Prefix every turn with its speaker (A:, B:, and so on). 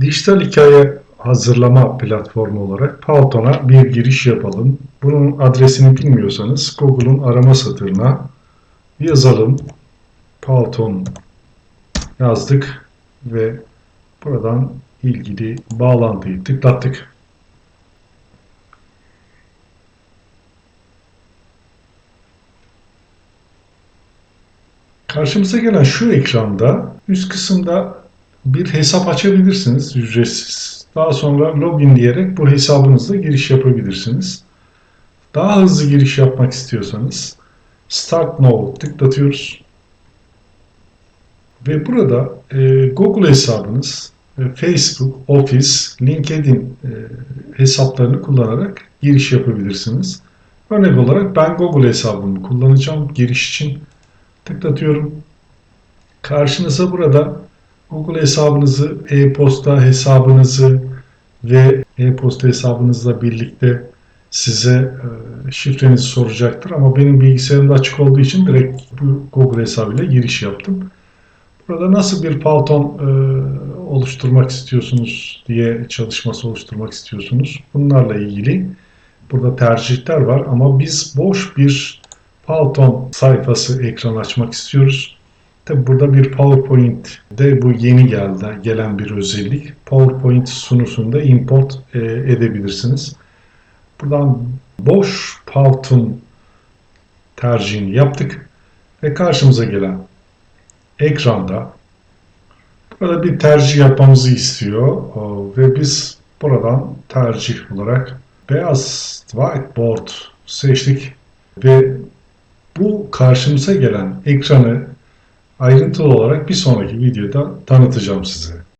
A: Dijital hikaye hazırlama platformu olarak Python'a bir giriş yapalım. Bunun adresini bilmiyorsanız Google'un arama satırına yazalım. Python yazdık ve buradan ilgili bağlantıyı tıklattık. Karşımıza gelen şu ekranda üst kısımda bir hesap açabilirsiniz ücretsiz. Daha sonra login diyerek bu hesabınızla giriş yapabilirsiniz. Daha hızlı giriş yapmak istiyorsanız Start Now tıklatıyoruz. Ve burada e, Google hesabınız, e, Facebook, Office, LinkedIn e, hesaplarını kullanarak giriş yapabilirsiniz. Örnek olarak ben Google hesabımı kullanacağım giriş için. Tıklatıyorum. Karşınıza burada Google hesabınızı, e-posta hesabınızı ve e-posta hesabınızla birlikte size e, şifrenizi soracaktır. Ama benim bilgisayarımda açık olduğu için direkt bu Google hesabıyla giriş yaptım. Burada nasıl bir Python e, oluşturmak istiyorsunuz diye çalışması oluşturmak istiyorsunuz. Bunlarla ilgili burada tercihler var ama biz boş bir Python sayfası ekran açmak istiyoruz. Tabi burada bir PowerPoint de bu yeni geldi, gelen bir özellik. PowerPoint sunusunda import e, edebilirsiniz. Buradan boş Python tercihini yaptık ve karşımıza gelen ekranda burada bir tercih yapmamızı istiyor ve biz buradan tercih olarak beyaz whiteboard seçtik ve bu karşımıza gelen ekranı ayrıntılı olarak bir sonraki videoda tanıtacağım size.